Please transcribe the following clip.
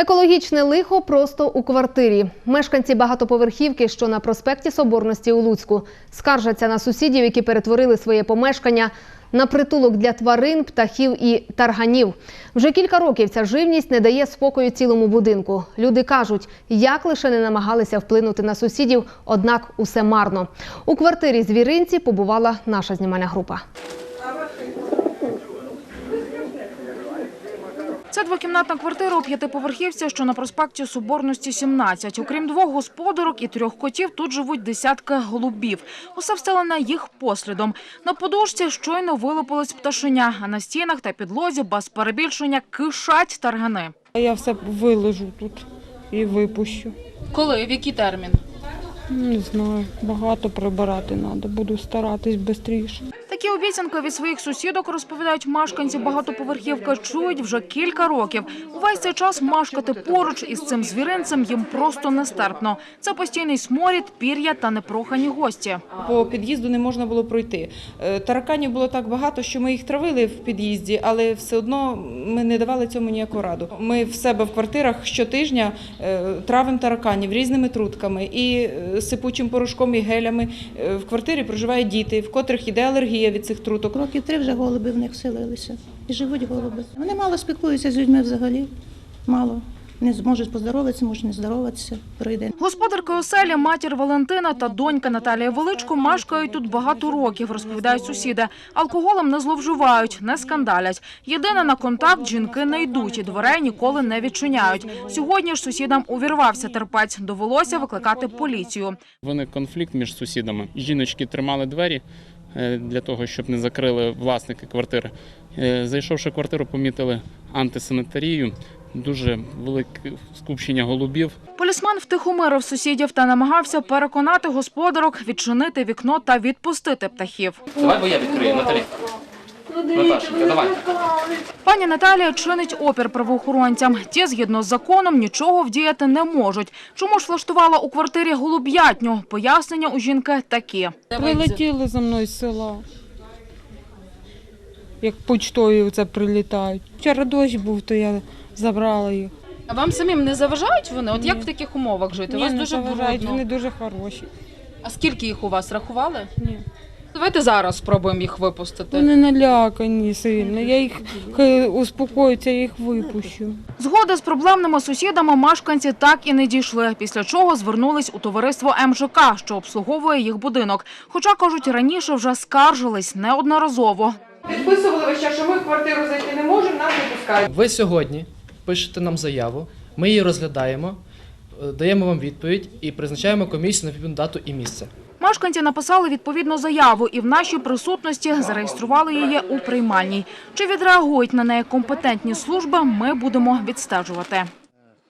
Екологічне лихо просто у квартирі. Мешканці багатоповерхівки, що на проспекті Соборності у Луцьку, скаржаться на сусідів, які перетворили своє помешкання на притулок для тварин, птахів і тарганів. Вже кілька років ця живність не дає спокою цілому будинку. Люди кажуть, як лише не намагалися вплинути на сусідів, однак усе марно. У квартирі звіринці побувала наша знімальна група. Це двокімнатна квартира у п'ятиповерхівці, що на проспекті Соборності 17. Окрім двох господарок і трьох котів, тут живуть десятки голубів. Усе встелене їх послідом. На подушці щойно вилупилось пташеня, а на стінах та підлозі без перебільшення кишать таргани. Я все вилежу тут і випущу. Коли? В який термін? Не знаю, багато прибирати треба, буду старатись швидше. Такі обіцянки від своїх сусідок, розповідають мешканці багатоповерхівки, чують вже кілька років. Увесь цей час мешкати поруч із цим звіринцем їм просто нестерпно. Це постійний сморід, пір'я та непрохані гості. По під'їзду не можна було пройти. Е, Тараканів було так багато, що ми їх травили в під'їзді, але все одно ми не давали цьому ніяку раду. Ми в себе в квартирах щотижня е, травимо тараканів різними трутками і е, сипучим порошком, і гелями. В квартирі проживають діти, в котрих іде алергія від цих труток. Років три вже голуби в них вселилися. І живуть голуби. Вони мало спілкуються з людьми взагалі. Мало. Не зможуть поздороватися, можуть не здороватися. Пройде. Господарки оселі, матір Валентина та донька Наталія Величко мешкають тут багато років, розповідають сусіди. Алкоголем не зловживають, не скандалять. Єдине на контакт жінки не йдуть і дверей ніколи не відчиняють. Сьогодні ж сусідам увірвався терпець. Довелося викликати поліцію. Виник конфлікт між сусідами. Жіночки тримали двері для того, щоб не закрили власники квартири. Е, Зайшовши в квартиру, помітили антисанітарію, дуже велике скупчення голубів. Полісман втихомирив сусідів та намагався переконати господарок відчинити вікно та відпустити птахів. Давай, бо я відкрию, Наталі. Наташенька, давай. Пані Наталія чинить опір правоохоронцям. Ті, згідно з законом, нічого вдіяти не можуть. Чому ж влаштувала у квартирі голуб'ятню? Пояснення у жінки такі. Прилетіли за мною з села. Як почтою це прилітають. Вчора дощ був, то я забрала їх. А вам самим не заважають вони? От як в таких умовах жити? У Ні, вас не дуже заважають, брудно. вони дуже хороші. А скільки їх у вас рахували? Ні. Давайте зараз спробуємо їх випустити. Вони налякані сильно. Я їх хай успокоються, я їх випущу. Згоди з проблемними сусідами мешканці так і не дійшли, після чого звернулись у товариство МЖК, що обслуговує їх будинок. Хоча, кажуть, раніше вже скаржились неодноразово. Підписували весь час, що ми в квартиру зайти не можемо, нас не пускають. Ви сьогодні пишете нам заяву, ми її розглядаємо, е, даємо вам відповідь і призначаємо комісію на відповідну дату і місце. Мешканці написали відповідну заяву і в нашій присутності зареєстрували її у приймальній. Чи відреагують на неї компетентні служби, ми будемо відстежувати.